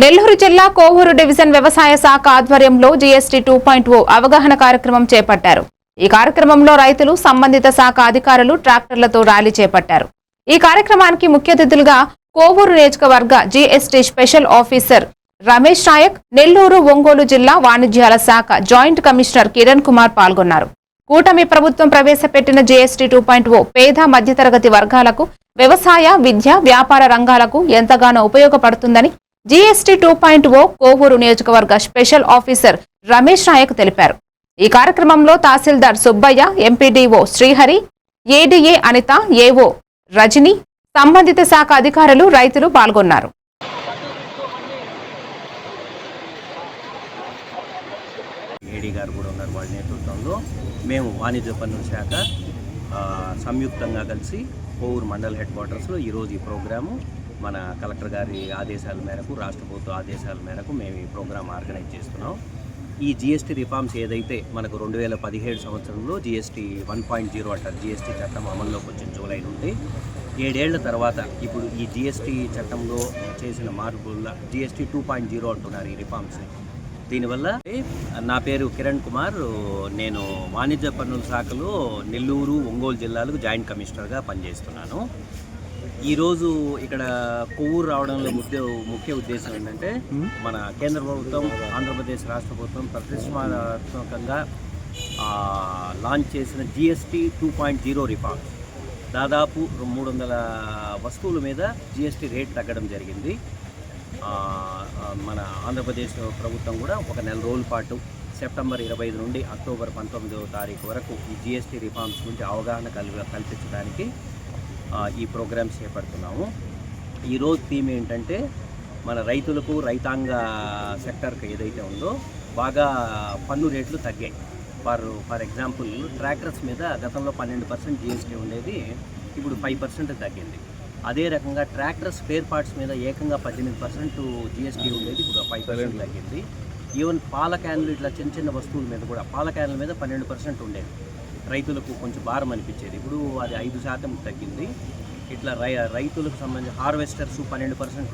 నెల్లూరు జిల్లా కోవూరు డివిజన్ వ్యవసాయ శాఖ ఆధ్వర్యంలో జీఎస్టీ టూ పాయింట్ ఓ అవగాహన కార్యక్రమం చేపట్టారు. ఈ కార్యక్రమంలో రైతులు సంబంధిత శాఖ అధికారులు ట్రాక్టర్లతో ర్యాలీ చేపట్టారు. ఈ కార్యక్రమానికి ముఖ్య అతిథులుగా కోవూరు నియోజకవర్గ GST special officer Ramesh Naik Nellore Ongole జిల్లా వాణిజ్యాల శాఖ జాయింట్ కమిషనర్ కిరణ్ కుమార్ పాల్గొన్నారు. కూటమి ప్రభుత్వం ప్రవేశపెట్టిన జీఎస్టీ టూ పాయింట్ ఓ పేద మధ్యతరగతి వర్గాలకు వ్యవసాయ విద్య వ్యాపార రంగాలకు ఎంతగానో ఉపయోగపడుతుందని GST two point O Kovur నియోజకవర్గ స్పెషల్ ఆఫీసర్ రమేష్ నాయక్ తెలిపారు. ఈ కార్యక్రమంలో tahsildar Subbaiah MPDO Srihari ADA Anitha AO Rajani సంబంధిత శాఖ అధికారులు రైతులు పాల్గొన్నారు. ఏడీ గారు కూడా ఉన్నారు వాళ్ళ నేతృత్వంలో. మేము వాణిజ్య పన్నుల శాఖ సంయుక్తంగా కలిసి కోవూరు మండల్ హెడ్ క్వార్టర్స్లో ఈరోజు ఈ ప్రోగ్రాము మన కలెక్టర్ గారి ఆదేశాల మేరకు రాష్ట్ర ప్రభుత్వ ఆదేశాల మేరకు మేము ఈ ప్రోగ్రాం ఆర్గనైజ్ చేస్తున్నాం. ఈ జిఎస్టీ రిఫార్మ్స్ ఏదైతే మనకు రెండు వేల పదిహేడు సంవత్సరంలో జిఎస్టీ వన్ పాయింట్ జీరో అంటారు జిఎస్టీ చట్టం అమల్లోకి వచ్చిన జూలై నుండి ఏడేళ్ళ తర్వాత ఇప్పుడు ఈ జిఎస్టీ చట్టంలో చేసిన మార్పుల జిఎస్టీ టూ పాయింట్ జీరో అంటున్నారు ఈ రిఫార్మ్స్ దీనివల్ల నా పేరు కిరణ్ కుమార్ నేను వాణిజ్య పన్నుల శాఖలో నెల్లూరు ఒంగోలు జిల్లాలకు జాయింట్ కమిషనర్గా పనిచేస్తున్నాను. ఈరోజు ఇక్కడ కొవ్వూరు రావడంలో ముఖ్య ముఖ్య ఉద్దేశం ఏంటంటే మన కేంద్ర ప్రభుత్వం ఆంధ్రప్రదేశ్ రాష్ట్ర ప్రభుత్వం ప్రతిష్టాత్మకంగా లాంచ్ చేసిన GST two point zero reforms దాదాపు మూడు వందల వస్తువుల మీద జిఎస్టీ రేట్ తగ్గడం జరిగింది. మన ఆంధ్రప్రదేశ్ ప్రభుత్వం కూడా ఒక నెల రోజుల పాటు సెప్టెంబర్ ఇరవై ఐదు నుండి అక్టోబర్ పంతొమ్మిదవ తారీఖు వరకు ఈ జిఎస్టీ రిఫార్మ్స్ గురించి అవగాహన కల్ప కల్పించడానికి ఈ ప్రోగ్రామ్స్ చేపడుతున్నాము. ఈరోజు థీమ్ ఏంటంటే మన రైతులకు రైతాంగ సెక్టర్కి ఏదైతే ఉందో బాగా పన్ను రేట్లు తగ్గాయి. ఫర్ ఫర్ ఎగ్జాంపుల్ ట్రాక్టర్స్ మీద గతంలో పన్నెండు పర్సెంట్ జిఎస్టీ ఉండేది ఇప్పుడు ఫైవ్ పర్సెంట్ తగ్గింది. అదే రకంగా ట్రాక్టర్ స్పేర్ పార్ట్స్ మీద ఏకంగా పద్దెనిమిది పర్సెంట్ జిఎస్టీ ఉండేది ఇప్పుడు ఫైవ్ పర్సెంట్ తగ్గింది. ఈవెన్ పాల క్యాన్లు ఇట్లా చిన్న చిన్న వస్తువుల మీద కూడా పాల క్యాన్ల మీద పన్నెండు పర్సెంట్ ఉండేది. రైతులకు కొంచెం భారం అనిపించేది. ఇప్పుడు అది ఐదు శాతం తగ్గింది. ఇట్లా రై రైతులకు సంబంధించి హార్వెస్టర్స్ పన్నెండు పర్సెంట్